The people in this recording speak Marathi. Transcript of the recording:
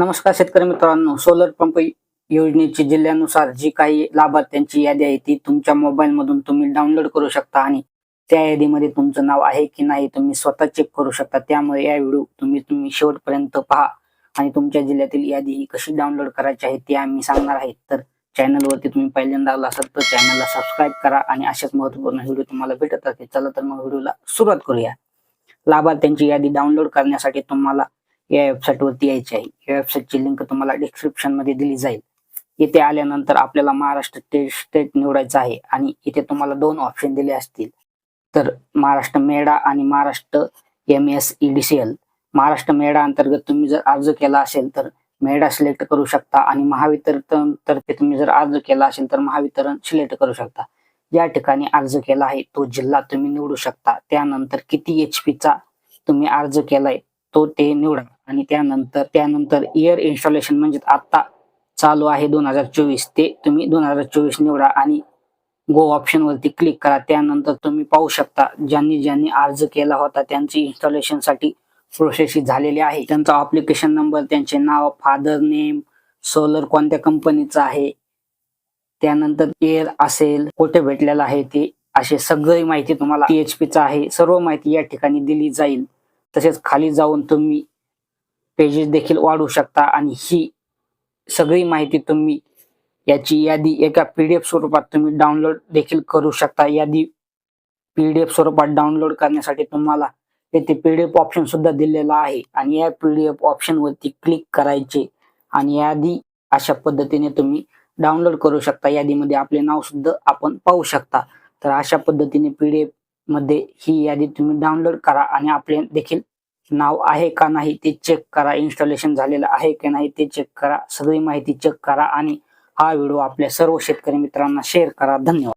नमस्कार शेतकरी मित्रांनो. सोलर पंप योजनेची जिल्ह्यानुसार जी काही लाभार्थ्यांची यादी आहे ती तुमच्या मोबाईल मधून तुम्ही डाउनलोड करू शकता आणि त्या यादीमध्ये तुमचं नाव आहे की नाही तुम्ही स्वतः चेक करू शकता. त्यामुळे या व्हिडिओ तुम्ही तुम्ही शेवटपर्यंत पहा आणि तुमच्या जिल्ह्यातील यादी ही कशी डाउनलोड करायची आहे ती आम्ही सांगणार आहे. तर चॅनलवरती तुम्ही पहिल्यांदा आला असाल तर चॅनलला सबस्क्राईब करा आणि अशाच महत्त्वपूर्ण व्हिडिओ तुम्हाला भेटत असतील चला तर मग व्हिडिओला सुरुवात करूया. लाभार्थ्यांची यादी डाउनलोड करण्यासाठी तुम्हाला या वेबसाईट वरती यायची आहे. या वेबसाईटची लिंक तुम्हाला डिस्क्रिप्शनमध्ये दिली जाईल. इथे आल्यानंतर आपल्याला महाराष्ट्र स्टेट स्टेट निवडायचं आहे आणि इथे तुम्हाला दोन ऑप्शन दिले असतील. तर महाराष्ट्र मेडा आणि Maharashtra M S EDCL Maharashtra MEDA अंतर्गत तुम्ही जर अर्ज केला असेल तर मेडा सिलेक्ट करू शकता आणि महावितरण तर्फे तुम्ही जर अर्ज केला असेल तर महावितरण सिलेक्ट करू शकता. ज्या ठिकाणी अर्ज केला आहे तो जिल्हा तुम्ही निवडू शकता. त्यानंतर किती एच चा तुम्ही अर्ज केलाय तो ते निवडा. आणि त्यानंतर त्यानंतर इयर इन्स्टॉलेशन म्हणजे आता चालू आहे दोन हजार चोवीस. ते तुम्ही दोन हजार चोवीस निवडा आणि गो ऑप्शन वरती क्लिक करा. त्यानंतर तुम्ही पाहू शकता ज्यांनी ज्यांनी अर्ज केला होता त्यांची इन्स्टॉलेशनसाठी प्रोसेस झालेली आहे. त्यांचा अप्लिकेशन नंबर त्यांचे नाव फादर नेम सोलर कोणत्या कंपनीचं आहे त्यानंतर एअर असेल कुठे भेटलेलं आहे ते असे सगळी माहिती तुम्हाला PHP आहे. सर्व माहिती या ठिकाणी दिली जाईल. तसेच खाली जाऊन तुम्ही पेजेस देखील वाढवू शकता आणि ही सगळी माहिती तुम्ही याची यादी एका पीडीएफ स्वरूपात तुम्ही डाउनलोड देखील करू शकता. यादी पीडीएफ स्वरूपात डाउनलोड करण्यासाठी तुम्हाला येथे पीडीएफ ऑप्शन सुद्धा दिलेला आहे आणि या पीडीएफ ऑप्शन वरती क्लिक करायचे आणि यादी अशा पद्धतीने तुम्ही डाउनलोड करू शकता. यादीमध्ये आपले नाव सुद्धा आपण पाहू शकता. तर अशा पद्धतीने पीडीएफमध्ये ही यादी तुम्ही डाउनलोड करा आणि आपले देखील नाव आहे का नाही ते चेक करा. इन्स्टॉलेशन झालेलं आहे की नाही ते चेक करा. सगळी माहिती चेक करा आणि हा व्हिडिओ आपल्या सर्व शेतकरी मित्रांना शेअर करा. धन्यवाद.